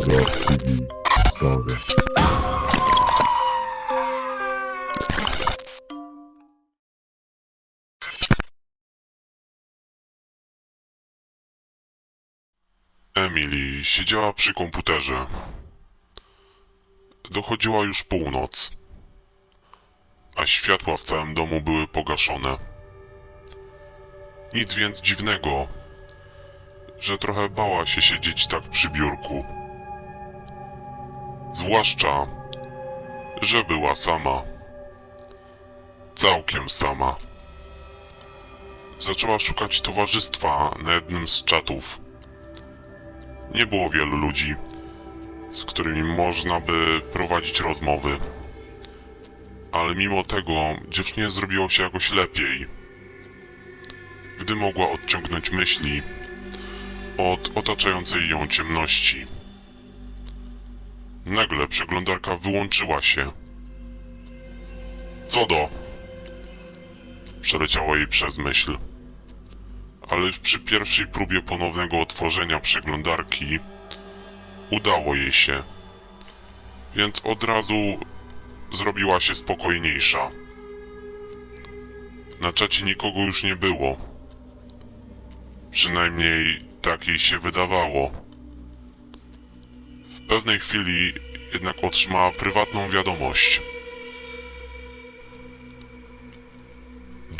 Przedstawia. Emily siedziała przy komputerze. Dochodziła już północ, a światła w całym domu były pogaszone. Nic więc dziwnego, że trochę bała się siedzieć tak przy biurku. Zwłaszcza, że była sama. Całkiem sama. Zaczęła szukać towarzystwa na jednym z czatów. Nie było wielu ludzi, z którymi można by prowadzić rozmowy. Ale mimo tego dziewczynie zrobiło się jakoś lepiej. Gdy mogła odciągnąć myśli od otaczającej ją ciemności. Nagle przeglądarka wyłączyła się. Co do? Przeleciało jej przez myśl ale już przy pierwszej próbie ponownego otworzenia przeglądarki udało jej się. Więc od razu zrobiła się spokojniejsza. Na czacie nikogo już nie było. Przynajmniej tak jej się wydawało. W pewnej chwili jednak otrzymała prywatną wiadomość.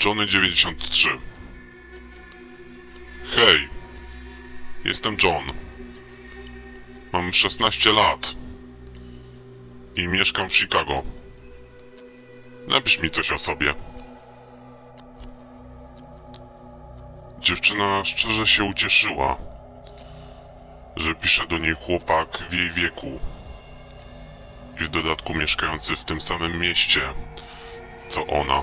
Johnny 93 Hej, jestem John. Mam 16 lat i mieszkam w Chicago. Napisz mi coś o sobie. Dziewczyna szczerze się ucieszyła, że pisze do niej chłopak w jej wieku i w dodatku mieszkający w tym samym mieście, co ona.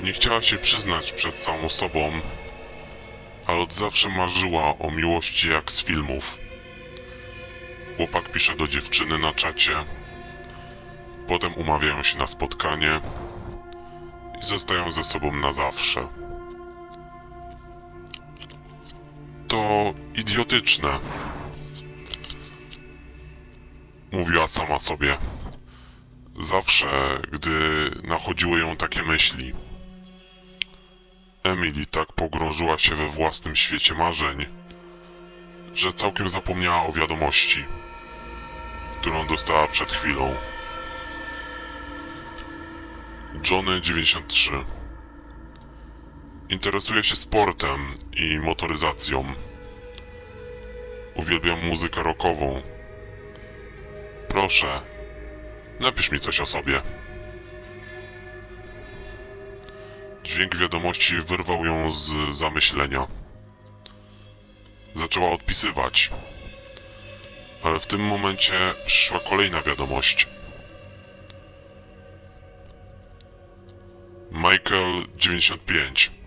Nie chciała się przyznać przed samą sobą, ale od zawsze marzyła o miłości jak z filmów. Chłopak pisze do dziewczyny na czacie. Potem umawiają się na spotkanie i zostają ze sobą na zawsze. To idiotyczne. Mówiła sama sobie. Zawsze, gdy nachodziły ją takie myśli. Emily tak pogrążyła się we własnym świecie marzeń, że całkiem zapomniała o wiadomości, którą dostała przed chwilą. Johnny 93 Interesuje się sportem i motoryzacją. Uwielbiam muzykę rockową. Proszę, napisz mi coś o sobie. Dźwięk wiadomości wyrwał ją z zamyślenia. Zaczęła odpisywać. Ale w tym momencie przyszła kolejna wiadomość. Michael 95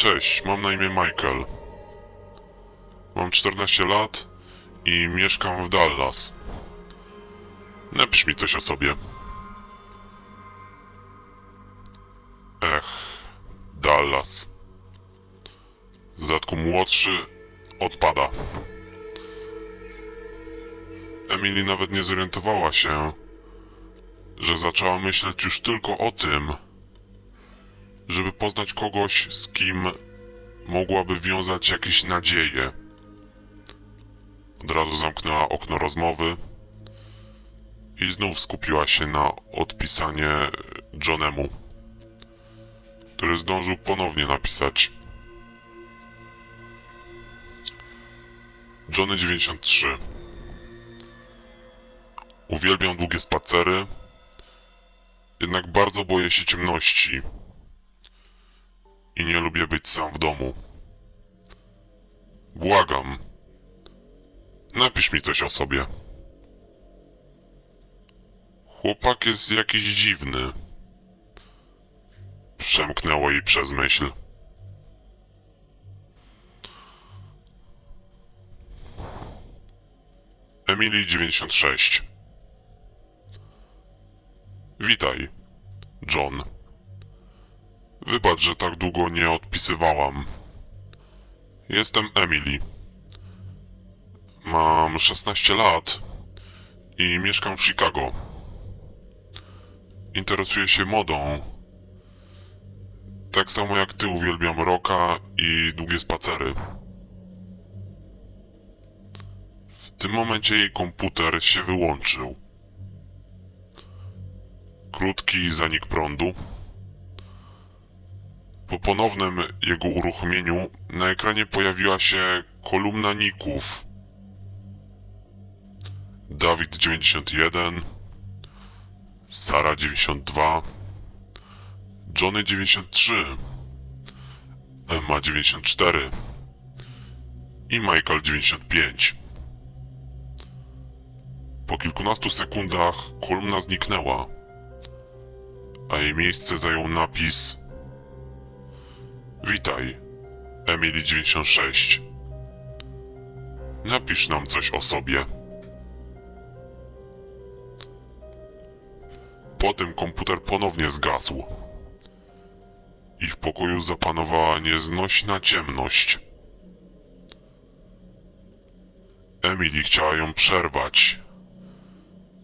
Cześć, mam na imię Michael. Mam 14 lat i mieszkam w Dallas. Napisz mi coś o sobie. Ech, Dallas. W dodatku młodszy odpada. Emily nawet nie zorientowała się, że zaczęła myśleć już tylko o tym, żeby poznać kogoś, z kim mogłaby wiązać jakieś nadzieje. Od razu zamknęła okno rozmowy i znów skupiła się na odpisanie Johnemu który zdążył ponownie napisać. Johnny 93 Uwielbiam długie spacery, jednak bardzo boję się ciemności i nie lubię być sam w domu. Błagam, napisz mi coś o sobie. Chłopak jest jakiś dziwny. Przemknęło jej przez myśl. Emily 96 Witaj, John. Wybacz, że tak długo nie odpisywałam. Jestem Emily. Mam 16 lat i mieszkam w Chicago. Interesuję się modą. Tak samo jak ty uwielbiam rocka i długie spacery. W tym momencie jej komputer się wyłączył. Krótki zanik prądu. Po ponownym jego uruchomieniu na ekranie pojawiła się kolumna ników. Dawid 91, Sara 92, Johnny 93, Emma 94 i Michael 95. Po kilkunastu sekundach kolumna zniknęła, a jej miejsce zajął napis Witaj, Emily 96. Napisz nam coś o sobie. Potem komputer ponownie zgasł. I w pokoju zapanowała nieznośna ciemność. Emily chciała ją przerwać,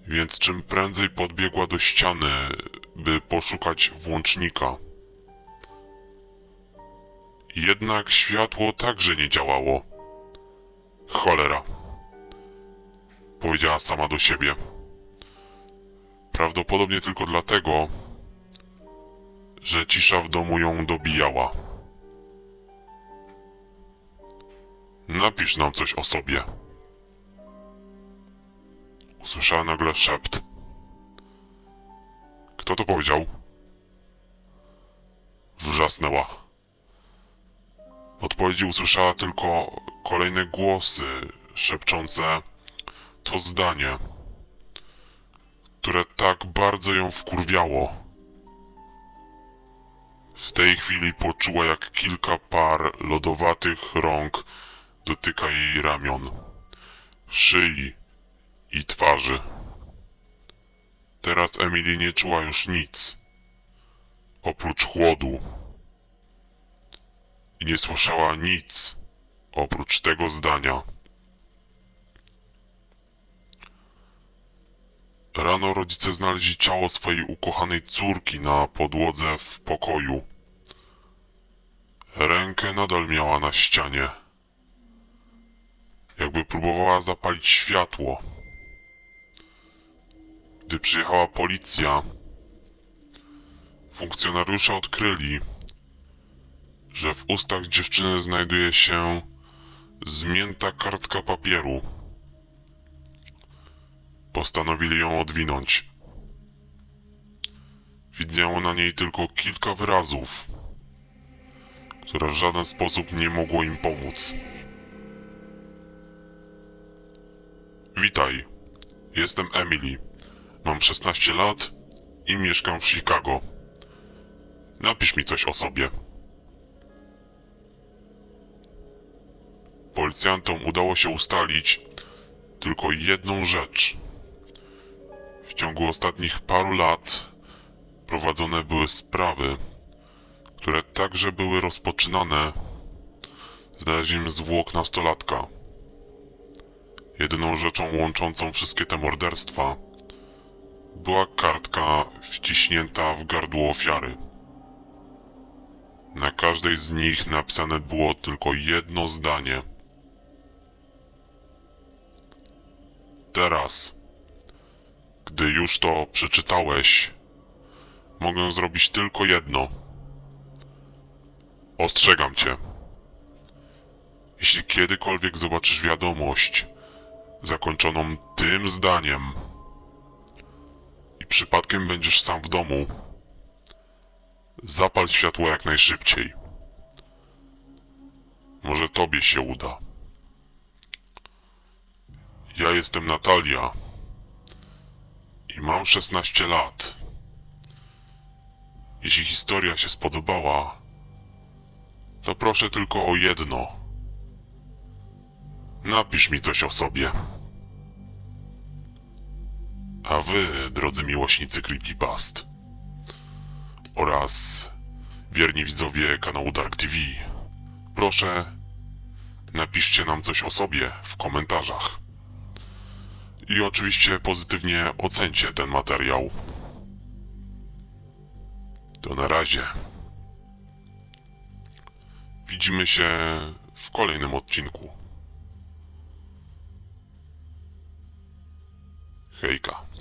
więc czym prędzej podbiegła do ściany, by poszukać włącznika. Jednak światło także nie działało. Cholera. Powiedziała sama do siebie. Prawdopodobnie tylko dlatego, że cisza w domu ją dobijała. Napisz nam coś o sobie. Usłyszała nagle szept. Kto to powiedział? Wrzasnęła. W odpowiedzi usłyszała tylko kolejne głosy szepczące to zdanie, które tak bardzo ją wkurwiało. W tej chwili poczuła, jak kilka par lodowatych rąk dotyka jej ramion, szyi i twarzy. Teraz Emily nie czuła już nic, oprócz chłodu i nie słyszała nic oprócz tego zdania. Rano rodzice znaleźli ciało swojej ukochanej córki na podłodze w pokoju. Rękę nadal miała na ścianie. Jakby próbowała zapalić światło. Gdy przyjechała policja, funkcjonariusze odkryli, że w ustach dziewczyny znajduje się zmięta kartka papieru. Postanowili ją odwinąć. Widniało na niej tylko kilka wyrazów, które w żaden sposób nie mogło im pomóc. Witaj, jestem Emily. Mam 16 lat i mieszkam w Chicago. Napisz mi coś o sobie. Policjantom udało się ustalić tylko jedną rzecz. W ciągu ostatnich paru lat prowadzone były sprawy, które także były rozpoczynane znalezieniem zwłok nastolatka. Jedyną rzeczą łączącą wszystkie te morderstwa była kartka wciśnięta w gardło ofiary. Na każdej z nich napisane było tylko jedno zdanie – Teraz, gdy już to przeczytałeś, mogę zrobić tylko jedno. Ostrzegam cię. Jeśli kiedykolwiek zobaczysz wiadomość zakończoną tym zdaniem i przypadkiem będziesz sam w domu, zapal światło jak najszybciej. Może tobie się uda. Ja jestem Natalia i mam 16 lat. Jeśli historia się spodobała, to proszę tylko o jedno. Napisz mi coś o sobie. A wy, drodzy miłośnicy Creepypast oraz wierni widzowie kanału Dark TV, proszę napiszcie nam coś o sobie w komentarzach. I oczywiście pozytywnie ocencie ten materiał. To na razie. Widzimy się w kolejnym odcinku. Hejka.